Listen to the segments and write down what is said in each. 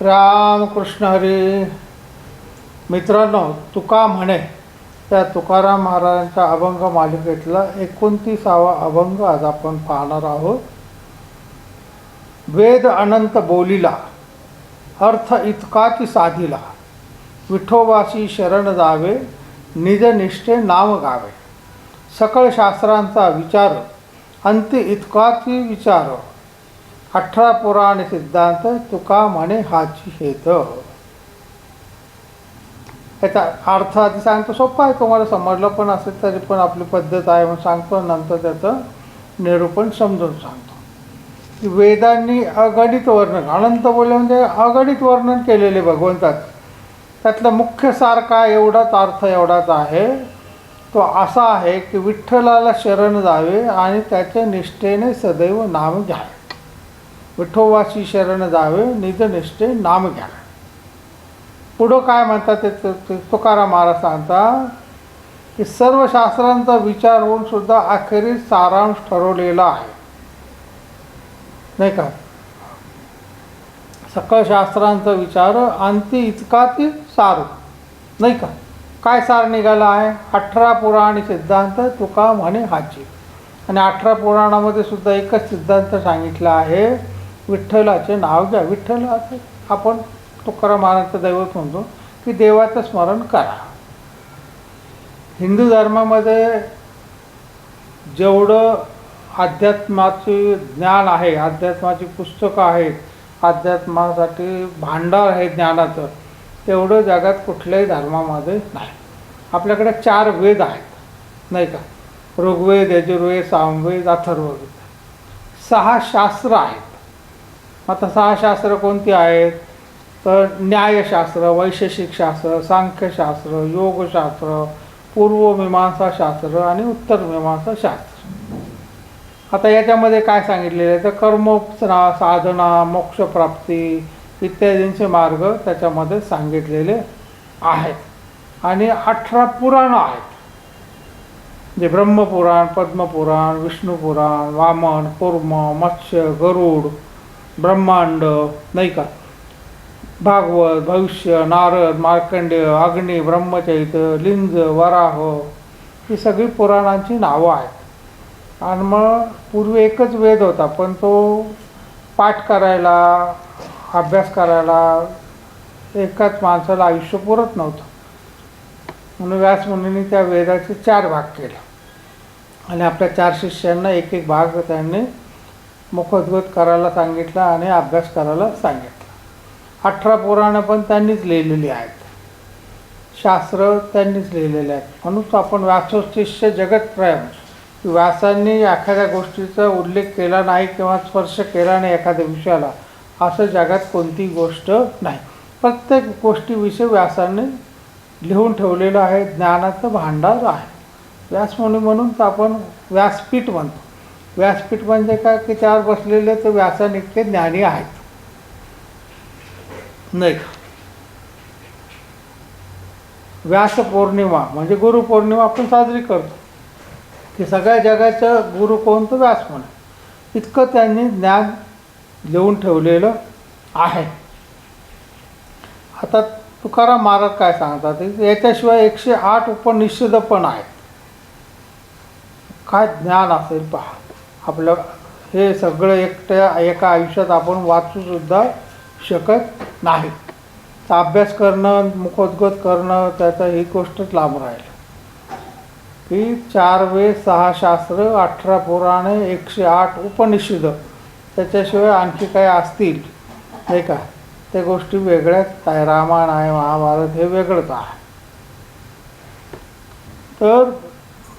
रामकृष्ण हरी. मित्रांनो तुका म्हणे त्या तुकाराम महाराजांच्या अभंग मालिकेतला एकोणतीसावा अभंग आज आपण पाहणार आहोत. वेद अनंत बोलिला अर्थ इतकाची साधिला. विठोबाशी शरण जावे निजनिष्ठे नाम गावे. सकळ शास्त्रांचा विचार अंती इतकाची विचार. अठरा पुराण सिद्धांत तुका म्हणे हाची हेत. याचा अर्थ आधी सांगतो सोपा आहे तुम्हाला समजलं पण असेल तरी पण आपली पद्धत आहे म्हणून सांगतो नंतर त्याचं निरूपण समजून सांगतो. की वेदांनी अगणित वर्णन अनंत बोलले म्हणजे अगणित वर्णन केलेले भगवंतात. त्यातलं मुख्य सार काय एवढाच अर्थ एवढाच आहे. तो असा आहे की विठ्ठलाला शरण जावे आणि त्याच्या निष्ठेने सदैव नाम घ्यावे. विठोबाशी शरण जावे निधनिष्ठे नाम घ्या. पुढं काय म्हणतात ते तुकाराम महाराज सांगता की सर्व शास्त्रांचा विचार होऊन सुद्धा अखेरीस सारांश ठरवलेला आहे. नाही का? सकळ शास्त्रांचा विचार अंती इतका ती सार. नाही का? काय सार निघाला आहे? अठरा पुराण सिद्धांत तुका म्हणे हाची. आणि अठरा पुराणामध्ये सुद्धा एकच सिद्धांत सांगितला आहे विठ्ठलाचे नाव घ्या. विठ्ठलाचे आपण तुकाराम महाराजचं दैवत म्हणतो की देवाचं स्मरण करा. हिंदू धर्मामध्ये जेवढं अध्यात्माचे ज्ञान आहे अध्यात्माची पुस्तकं आहेत अध्यात्मासाठी भांडार आहे ज्ञानाचं तेवढं जगात कुठल्याही धर्मामध्ये नाही. आपल्याकडे चार वेद आहेत नाही का? ऋग्वेद यजुर्वेद सामवेद अथर्ववेद. सहा शास्त्र आहेत. आता सहा शास्त्र कोणती आहेत? तर न्यायशास्त्र वैशेषिक शास्त्र सांख्यशास्त्र योगशास्त्र पूर्वमीमांसा शास्त्र आणि उत्तरमीमांसा शास्त्र. आता याच्यामध्ये काय सांगितलेलं आहे? तर कर्मोपसना साधना मोक्षप्राप्ती इत्यादींचे मार्ग त्याच्यामध्ये सांगितलेले आहेत. आणि अठरा पुराणं आहेत. जे ब्रह्मपुराण पद्मपुराण विष्णुपुराण वामन कुर्म मत्स्य गरुड ब्रह्मांड नाही का? भागवत भविष्य नारद मार्कंडेय अग्नी ब्रह्मचैत्र लिंग वराह ही सगळी पुराणांची नावं आहेत. आणि मग पूर्वी एकच वेद होता पण तो पाठ करायला अभ्यास करायला एकाच माणसाला आयुष्य पुरत नव्हतं. म्हणून व्यासमुनींनी त्या वेदाचे चार भाग केले. आणि आपल्या चार शिष्यांना एक एक भाग त्यांनी मुखोद्गत करायला सांगितला आणि अभ्यास करायला सांगितलं. अठरा पुराणं पण त्यांनीच लिहिलेली आहेत. शास्त्र त्यांनीच लिहिलेले आहेत. म्हणून आपण व्यासोशिष्य जगतप्रेम व्यासांनी एखाद्या गोष्टीचा उल्लेख केला नाही किंवा स्पर्श केला नाही एखाद्या विषयाला असं जगात कोणती गोष्ट नाही. प्रत्येक गोष्टीविषयी व्यासांनी लिहून ठेवलेलं आहे. ज्ञानाचं भांडार आहे. व्यासमुनी म्हणून तर आपण व्यासपीठ म्हणतो. व्यासपीठ म्हणजे काय की त्यावर बसलेले ते व्यासानितके ज्ञानी आहेत. नाही का? व्यास पौर्णिमा म्हणजे गुरुपौर्णिमा आपण साजरी करतो. की सगळ्या जगाचं गुरु कोण तर व्यास म्हणा. इतकं त्यांनी ज्ञान लिहून ठेवलेलं आहे. आता तुकाराम महाराज काय सांगतात? याच्याशिवाय एकशे आठ उपनिषद पण आहेत. काय ज्ञान असेल पहा. आपलं हे सगळं एकट्या एका आयुष्यात आपण वाचूसुद्धा शकत नाही. तर अभ्यास करणं मुखोद्गत करणं त्याचं ही गोष्टच लांब राहील. की चार वे सहा शास्त्र अठरा पुराणे एकशे आठ उपनिषद त्याच्याशिवाय आणखी काही असतील नाही का? त्या गोष्टी वेगळ्याच आहे रामायण आहे महाभारत हे वेगळंच आहे. तर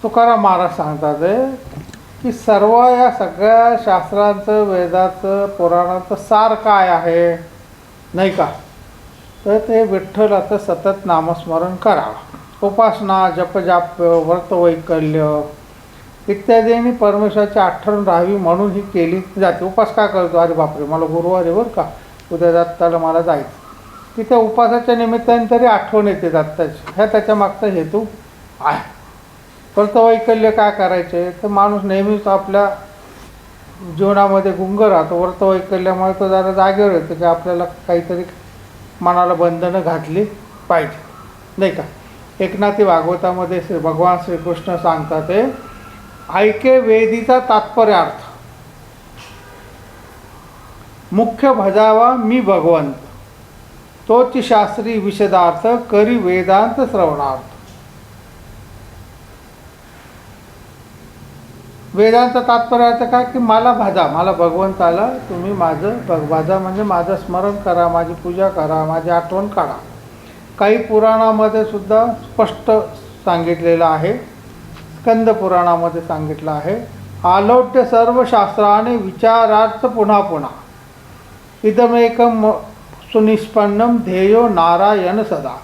तुकाराम महाराज सांगतात की सर्व या सगळ्या शास्त्रांचं वेदाचं पुराणाचं सार काय आहे? नाही का? तर ते विठ्ठलाचं सतत नामस्मरण करावं. उपासना जपजाप्य व्रतवैकल्य इत्यादींनी परमेश्वराची आठवण राहावी म्हणून ही केली जाते. उपास का करतो? अरे बापरे मला गुरुवारी बरं का. उद्या दत्ताला मला जायचं. तिथे उपासाच्या निमित्ताने तरी आठवण येते दत्ताची. ह्या त्याच्या मागचा हेतू आहे. व्रतवैकल्य काय करायचे? तर माणूस नेहमीच आपल्या जीवनामध्ये गुंग राहतो. व्रतवैकल्यामुळे तो जरा जागेवर येतो की आपल्याला काहीतरी मनाला बंधनं घातली पाहिजे. नाही का? एकनाथी भागवतामध्ये श्री भगवान श्रीकृष्ण सांगतात ते ऐके वेदीचा तात्पर्य अर्थ. मुख्य भजावा मी भगवंत. तोच शास्त्री विशदार्थ करी वेदांत श्रवणार्थ. वेदांचा तात्पर्य अर्थ काय की मला भाजा मला भगवंताला तुम्ही माझं भग भाजा म्हणजे माझं स्मरण करा माझी पूजा करा माझी आठवण काढा. काही पुराणामध्ये सुद्धा स्पष्ट सांगितलेलं आहे. स्कंद पुराणामध्ये सांगितलं आहे. आलोट्य सर्व शास्त्राने विचारार्थ पुन्हा पुन्हा. इदमेकम सुनिष्पन्नम ध्येयो नारायण सदा.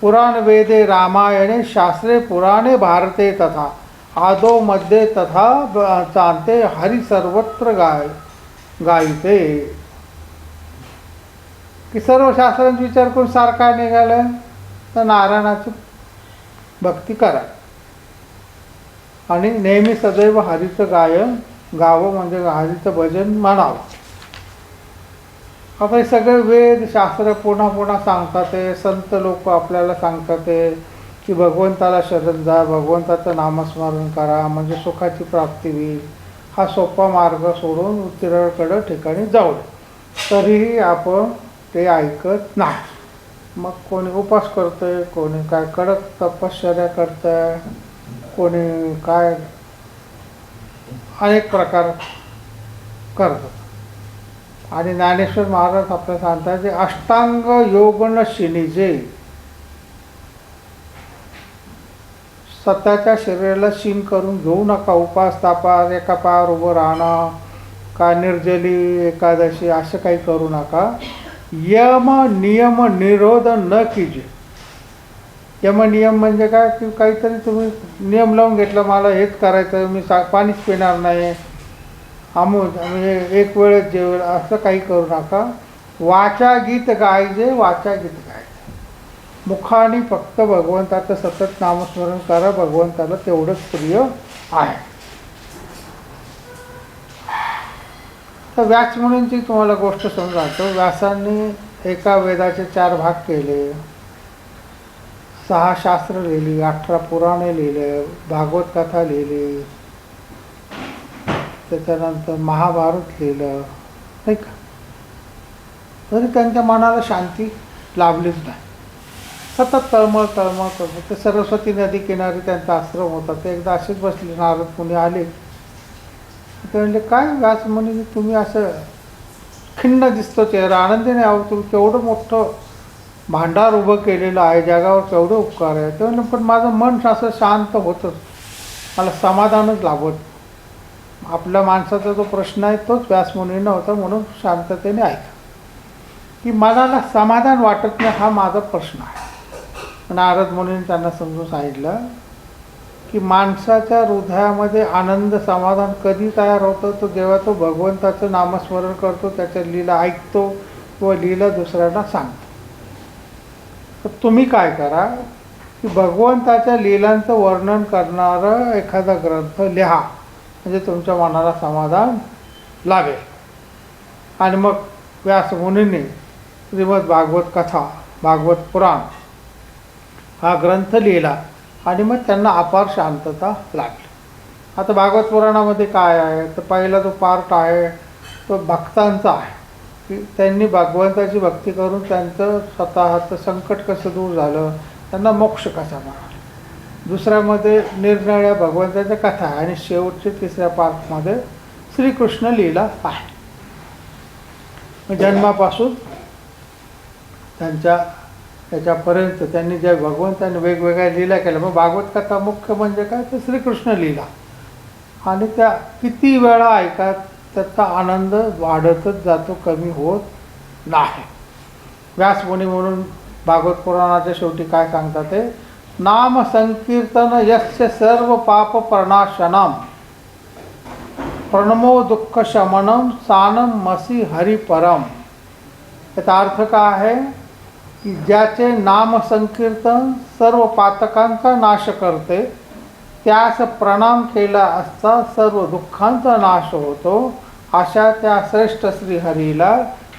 पुराण वेदे रामायणे शास्त्रे पुराणे भारते तथा. आदो मध्ये तथा चालते हरी सर्वत्र गाय गायते. की सर्व शास्त्रांचा विचार करून सारखा निघाला? तर नारायणाची भक्ती करा. आणि नेहमी सदैव हरीचं गायन गावं म्हणजे हरीचं भजन म्हणावं. आता हे सगळे वेद शास्त्र पुन्हा पुन्हा सांगतात ते संत लोक आपल्याला सांगतात ते. की भगवंताला शरण जा भगवंताचं नामस्मरण करा म्हणजे सुखाची प्राप्ती होईल. हा सोपा मार्ग सोडून उत्तीर्णकडं ठिकाणी जाऊ तरीही आपण ते ऐकत नाही. मग कोणी उपास करतंय कोणी काय कडक तपश्चर्या करतंय कोणी काय अनेक प्रकार करतात. आणि ज्ञानेश्वर महाराज आपल्याला सांगतात जे अष्टांग योगन शिनीजे स्वतःच्या शरीराला शीन करून घेऊ नका. उपास तापास एका पायावर उभं राहणं का निर्जली एकादशी असं काही करू नका. यम नियम निरोध न कीजे. यम नियम म्हणजे काय? की काहीतरी तुम्ही नियम लावून घेतला मला हेच करायचं मी सा पाणीच पिणार नाही अमू म्हणजे एक वेळेस जेवेळ असं काही करू नका. वाचा गीत गायजे वाचा गीत गाय मुखाने फक्त भगवंताचं सतत नामस्मरण करा भगवंताला तेवढंच प्रिय आहे. तर व्यास म्हणूनची तुम्हाला गोष्ट समजावतो व्यासांनी एका वेदाचे चार भाग केले. सहा शास्त्र लिहिली अठरा पुराणे लिहिले भागवत कथा लिहिली. त्याच्यानंतर महाभारत लिहिलं नाही का? तरी त्यांच्या मनाला शांती लाभलीच नाही. सतत तळमळ तळमळ करत. ते सरस्वती नदी किनारी त्यांचा आश्रम होता. ते एकदा असेच बसले. नारद पुणे आले. ते म्हणले काय व्यास म्हणे तुम्ही असं खिन्न दिसतो चेहरा. आनंदीने नाही आहो तुम्ही केवढं मोठं भांडार उभं केलेलं आहे. जगावर केवढं उपकार आहे ते म्हणले पण माझं मन असं शांत होतंच मला समाधानच लाभत आपल्या माणसाचा जो प्रश्न आहे तोच व्यासमुनीनं होता. म्हणून शांततेने ऐका की मनाला समाधान वाटत नाही हा माझा प्रश्न आहे. नारद मुनीने त्यांना समजून सांगितलं की माणसाच्या हृदयामध्ये आनंद समाधान कधी तयार होतं तो जेव्हा तो भगवंताचं नामस्मरण करतो त्याच्या लीला ऐकतो किंवा लीला दुसऱ्यांना सांगतो. तर तुम्ही काय करा की भगवंताच्या लीलांचं वर्णन करणारं एखादा ग्रंथ लिहा म्हणजे तुमच्या मनाला समाधान लाभेल. आणि मग व्यासमुनीने श्रीमद भागवत कथा भागवत पुराण हा ग्रंथ लिहिला आणि मग त्यांना अपार शांतता लागली. आता भागवत पुराणामध्ये काय आहे? तर पहिला जो पार्ट आहे तो भक्तांचा आहे. की त्यांनी भगवंताची भक्ती करून त्यांचं स्वतःचं संकट कसं दूर झालं त्यांना मोक्ष कसा मिळाला? दुसऱ्यामध्ये निरनिळ्या भगवंताच्या कथा आहे आणि शेवटच्या तिसऱ्या पार्टमध्ये श्रीकृष्ण लिहिला आहे. जन्मापासून त्यांच्या त्याच्यापर्यंत त्यांनी ज्या भगवंताने वेगवेगळ्या लीला केल्या मग भागवत कथा मुख्य म्हणजे काय? तर श्रीकृष्ण लीला. आणि त्या किती वेळा ऐका त्याचा आनंद वाढतच जातो कमी होत नाही. व्यासमुनी म्हणून भागवत पुराणाच्या शेवटी काय सांगतात ते? नाम संकीर्तन यस्य सर्व पाप प्रणाशनम. प्रणमो दुःख शमनम सानम मसी हरिपरम. याचा अर्थ काय आहे? की ज्याचे नाम संकीर्तन सर्व पातकांचा नाश करते त्यास प्रणाम केला असता सर्व दुःखांचा नाश होतो अशा त्या श्रेष्ठ श्रीहरीला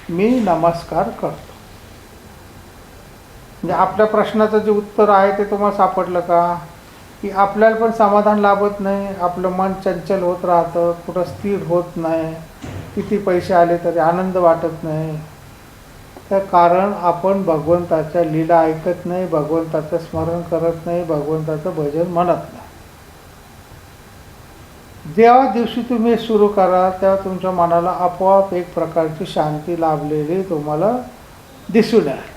मी नमस्कार करतो. म्हणजे आपल्या प्रश्नाचं जे उत्तर आहे ते तुम्हाला सापडलं का? की आपल्याला पण समाधान लाभत नाही आपलं मन चंचल होत राहतं कुठं स्थिर होत नाही किती पैसे आले तरी आनंद वाटत नाही. तर कारण आपण भगवंताच्या लीला ऐकत नाही भगवंताचं स्मरण करत नाही भगवंताचं भजन म्हणत नाही. जेव्हा दिवशी तुम्ही हे सुरू करा तेव्हा तुमच्या मनाला आपोआप एक प्रकारची शांती लाभलेली तुम्हाला दिसून येईल.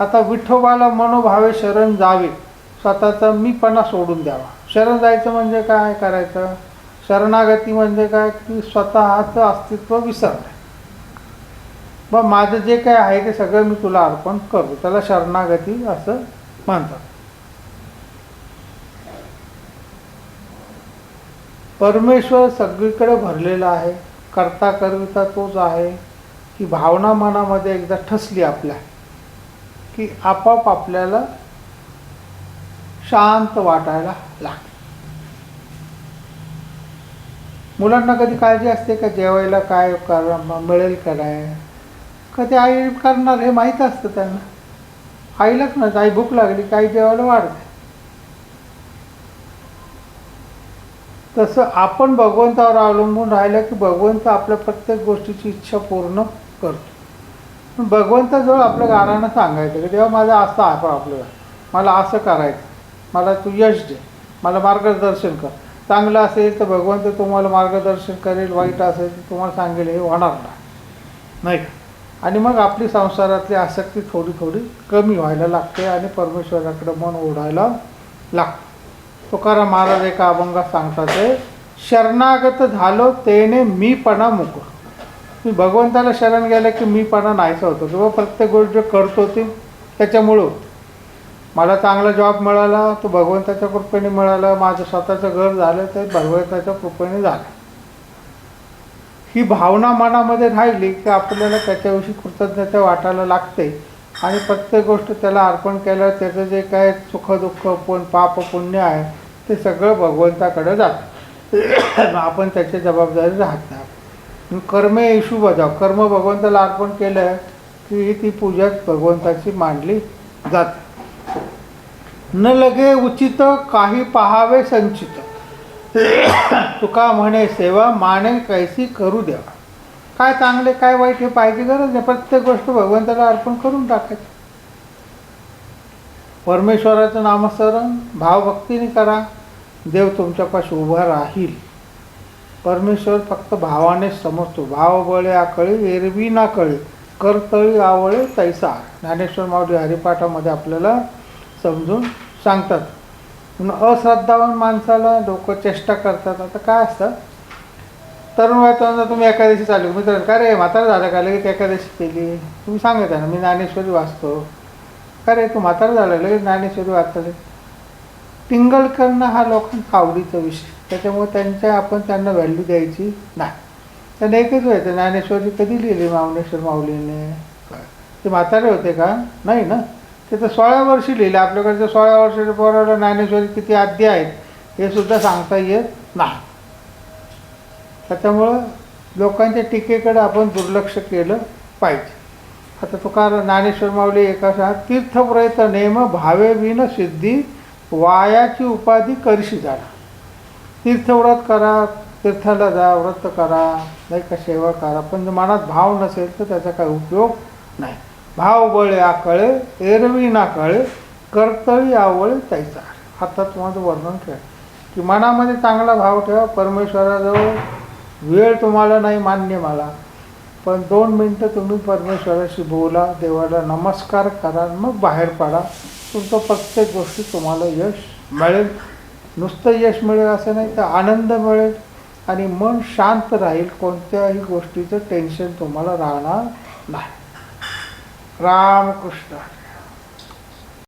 आता विठोबाला मनोभावे शरण जावे स्वतःचा मीपणा सोडून द्यावा. शरण जायचं म्हणजे काय करायचं? शरणागती म्हणजे काय? की स्वतःचं अस्तित्व विसरणं. बा माझं जे काय आहे ते सगळं मी तुला अर्पण करू. त्याला शरणागती असं म्हणतात. परमेश्वर सगळीकडे भरलेला आहे. करता करविता तोच आहे की भावना मनामध्ये एकदा ठसली आपल्या की आपाप आपल्याला शांत वाटायला लागते. मुलांना कधी काळजी असते का? जेवायला काय कर मिळेल का ते कधी आई करणार हे माहीत असतं त्यांना. आईलाच ना आई भूक लागली काही जेवायला वाढते. तसं आपण भगवंतावर अवलंबून राहिलं की भगवंत आपल्या प्रत्येक गोष्टीची इच्छा पूर्ण करतो. पण भगवंताजवळ आपलं गारानं सांगायचं की तेव्हा माझं असं आहे प्रॉब्लेम मला असं करायचं. मला तू यश दे. मला मार्गदर्शन कर. चांगलं असेल तर भगवंत तुम्हाला मार्गदर्शन करेल वाईट असेल तर तुम्हाला सांगेल हे होणार नाही. नाही का? आणि मग आपली संसारातली आसक्ती थोडी थोडी कमी व्हायला लागते आणि परमेश्वराकडे मन ओढायला लागतं. तुकाराम महाराज एका अभंगात सांगतात ते शरणागत झालो तेने मीपणा मुक मी भगवंताला शरण गेलं की मीपणा नाहीसा होतो. किंवा प्रत्येक गोष्ट जे करतो ती त्याच्यामुळं मला चांगला जॉब मिळाला तो भगवंताच्या कृपेने मिळाला माझं स्वतःचं घर झालं ते भगवंताच्या कृपेने झालं. ही भावना मनामध्ये राहिली की आपल्याला त्याच्याविषयी कृतज्ञता वाटायला लागते. आणि प्रत्येक गोष्ट त्याला अर्पण केल्यावर त्याचं जे काय सुखदुःख पण पाप पुण्य आहे ते सगळं भगवंताकडे जातं. आपण त्याची जबाबदारी राहत नाही कर्मे येशू बजाव. कर्म भगवंताला अर्पण केलं की ती पूजा भगवंताची मांडली जाते. न लगे उचित काही पहावे संचित. तुका म्हणे सेवा माने कैसी करू द्यावा काय चांगले काय वाईट हे पाहिजे गरज नाही. प्रत्येक गोष्ट भगवंताला अर्पण करून टाकायची. परमेश्वराचं नामस्मरण भावभक्तीने करा. देव तुमच्यापाशी उभा राहील. परमेश्वर फक्त भावानेच समजतो. भाव बळे आकळी एरवी ना कळे करतळी आवळे तैसा ज्ञानेश्वर माऊली हरिपाठामध्ये आपल्याला समजून सांगतात. अश्रद्धावान माणसाला लोक चेष्टा करतात. आता काय असतं? तरुण वयात तुम्ही एकादशी चालू मित्र का रे म्हातारा झालं का लगेच एकादशी केली? तुम्ही सांगत आहे ना मी ज्ञानेश्वरी वाचतो. का रे तू म्हातारा झालं लगेच ज्ञानेश्वरी वाचतले टिंगल करणं हा लोकांचा आवडीचा विषय. त्याच्यामुळे त्यांच्या आपण त्यांना व्हॅल्यू द्यायची नाही. त्यांना एकच व्हायचं ज्ञानेश्वरी कधी लिहिली मावनेश्वर माऊलीने? ते म्हातारे होते का? नाही ना? ते तर सोळा वर्षी लिहिलं. आपल्याकडच्या सोळा वर्षाच्या पोराला ज्ञानेश्वरी किती आद्य आहेत हे सुद्धा सांगता येत नाही. त्याच्यामुळं लोकांच्या टीकेकडे आपण दुर्लक्ष केलं पाहिजे. आता तुकार ज्ञानेश्वर माऊली एका सांग तीर्थव्रत नेम भावे विन सिद्धी वायाची उपाधी करशी जाणा. तीर्थव्रत करा तीर्थाला जा व्रत करा नाही का सेवा करा. पण जर मनात भाव नसेल तर त्याचा काही उपयोग नाही. भावबळे आकळे एरवी ना कळे कर्तळी आवळे तैसा आता तुम्हाला वर्णन ठेवा. की मनामध्ये चांगला भाव ठेवा परमेश्वराजवळ वेळ तुम्हाला नाही मान्य मला. पण दोन मिनटं तुम्ही परमेश्वराशी बोला देवाला नमस्कार करा मग बाहेर पडा. तुमचं प्रत्येक गोष्टी तुम्हाला यश मिळेल. नुसतं यश मिळेल असं नाही तर आनंद मिळेल. आणि मन शांत राहील कोणत्याही गोष्टीचं टेन्शन तुम्हाला राहणार नाही. रामकृष्ण